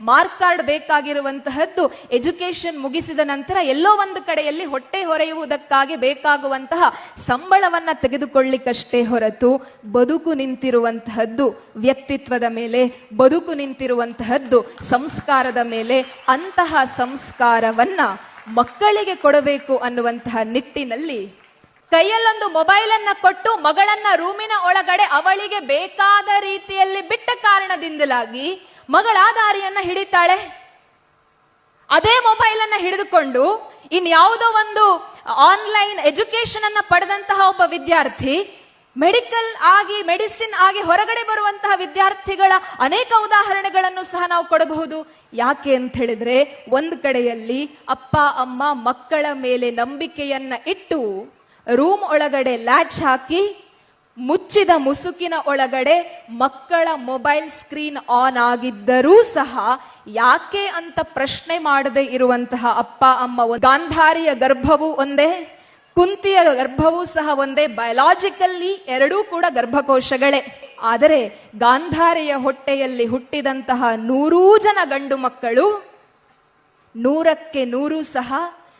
Mark card ಬೇಕಾಗಿರುವಂತಹದ್ದು education ಮುಗಿಸಿದ ನಂತರ ಎಲ್ಲೋ ಒಂದು ಕಡೆಯಲ್ಲಿ ಹೊಟ್ಟೆ ಹೊರೆಯುವುದಕ್ಕಾಗಿ ಬೇಕಾಗುವಂತಹ ಸಂಬಳವನ್ನ ತೆಗೆದುಕೊಳ್ಳಿಕ್ಕಷ್ಟೇ ಹೊರತು ಬದುಕು ನಿಂತಿರುವಂತಹದ್ದು ವ್ಯಕ್ತಿತ್ವದ ಮೇಲೆ, ಬದುಕು ನಿಂತಿರುವಂತಹದ್ದು ಸಂಸ್ಕಾರದ ಮೇಲೆ ಅಂತಹ ಸಂಸ್ಕಾರವನ್ನ ಮಕ್ಕಳಿಗೆ ಕೊಡಬೇಕು ಅನ್ನುವಂತಹ ನಿಟ್ಟಿನಲ್ಲಿ ಕೈಯಲ್ಲೊಂದು ಮೊಬೈಲ್ ಅನ್ನ ಕೊಟ್ಟು ಮಗಳನ್ನ ರೂಮಿನ ಒಳಗಡೆ ಅವಳಿಗೆ ಬೇಕಾದ ರೀತಿಯಲ್ಲಿ ಬಿಟ್ಟ ಕಾರಣದಿಂದಲಾಗಿ ಮಗಳ ದಾರಿಯನ್ನ ಹಿಡಿತಾಳೆ. ಅದೇ ಮೊಬೈಲ್ ಅನ್ನ ಹಿಡಿದುಕೊಂಡು ಇನ್ಯಾವುದೋ ಒಂದು ಆನ್ಲೈನ್ ಎಜುಕೇಶನ್ ಅನ್ನ ಪಡೆದಂತಹ ಒಬ್ಬ ವಿದ್ಯಾರ್ಥಿ ಮೆಡಿಕಲ್ ಆಗಿ ಮೆಡಿಸಿನ್ ಆಗಿ ಹೊರಗಡೆ ಬರುವಂತಹ ವಿದ್ಯಾರ್ಥಿಗಳ ಅನೇಕ ಉದಾಹರಣೆಗಳನ್ನು ಸಹ ನಾವು ಕೊಡಬಹುದು. ಯಾಕೆ ಅಂತ ಹೇಳಿದ್ರೆ, ಒಂದು ಕಡೆಯಲ್ಲಿ ಅಪ್ಪ, ಅಮ್ಮ ಮಕ್ಕಳ ಮೇಲೆ ನಂಬಿಕೆಯನ್ನ ಇಟ್ಟು ರೂಮ್ ಒಳಗಡೆ ಲ್ಯಾಚ್ ಹಾಕಿ ಮುಚ್ಚಿದ ಮುಸುಕಿನ ಒಳಗಡೆ ಮಕ್ಕಳ ಮೊಬೈಲ್ ಸ್ಕ್ರೀನ್ ಆನ್ ಆಗಿದ್ದರೂ ಸಹ ಯಾಕೆ ಅಂತ ಪ್ರಶ್ನೆ ಮಾಡದೆ ಇರುವಂತಹ ಅಪ್ಪ, ಅಮ್ಮ ಗಾಂಧಾರಿಯ ಗರ್ಭವು ಒಂದೇ, ಕುಂತಿಯ ಗರ್ಭವೂ ಸಹ ಒಂದೇ, ಬಯಲಾಜಿಕಲ್ಲಿ ಎರಡೂ ಕೂಡ ಗರ್ಭಕೋಶಗಳೇ. ಆದರೆ ಗಾಂಧಾರಿಯ ಹೊಟ್ಟೆಯಲ್ಲಿ ಹುಟ್ಟಿದಂತಹ ನೂರೂ ಜನ ಗಂಡು ಮಕ್ಕಳು ನೂರಕ್ಕೆ ನೂರು ಸಹ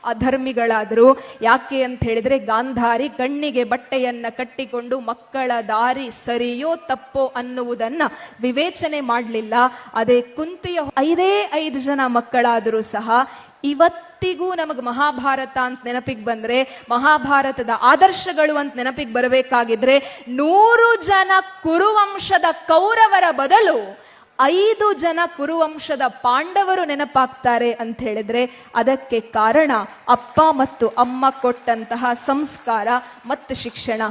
ಅಧರ್ಮಿಗಳಾದರು. ಯಾಕೆ ಅಂತ ಹೇಳಿದ್ರೆ ಗಾಂಧಾರಿ ಕಣ್ಣಿಗೆ ಬಟ್ಟೆಯನ್ನ ಕಟ್ಟಿಕೊಂಡು ಮಕ್ಕಳ ದಾರಿ ಸರಿಯೋ ತಪ್ಪೋ ಅನ್ನುವುದನ್ನ ವಿವೇಚನೆ ಮಾಡಲಿಲ್ಲ. ಅದೇ ಕುಂತಿಯ ಐದೇ ಐದು ಜನ ಮಕ್ಕಳಾದರೂ ಸಹ ಇವತ್ತಿಗೂ ನಮಗೆ ಮಹಾಭಾರತ ಅಂತ ನೆನಪಿಗೆ ಬಂದ್ರೆ, ಮಹಾಭಾರತದ ಆದರ್ಶಗಳು ಅಂತ ನೆನಪಿಗೆ ಬರಬೇಕಾಗಿದ್ರೆ ನೂರು ಜನ ಕುರುವಂಶದ ಕೌರವರ ಬದಲು ಐದು ಜನ ಕುರುವಂಶದ ಪಾಂಡವರು ನೆನಪಾಗ್ತಾರೆ ಅಂತ ಹೇಳಿದ್ರೆ ಅದಕ್ಕೆ ಕಾರಣ ಅಪ್ಪ ಮತ್ತು ಅಮ್ಮ ಕೊಟ್ಟಂತಹ ಸಂಸ್ಕಾರ ಮತ್ತು ಶಿಕ್ಷಣ.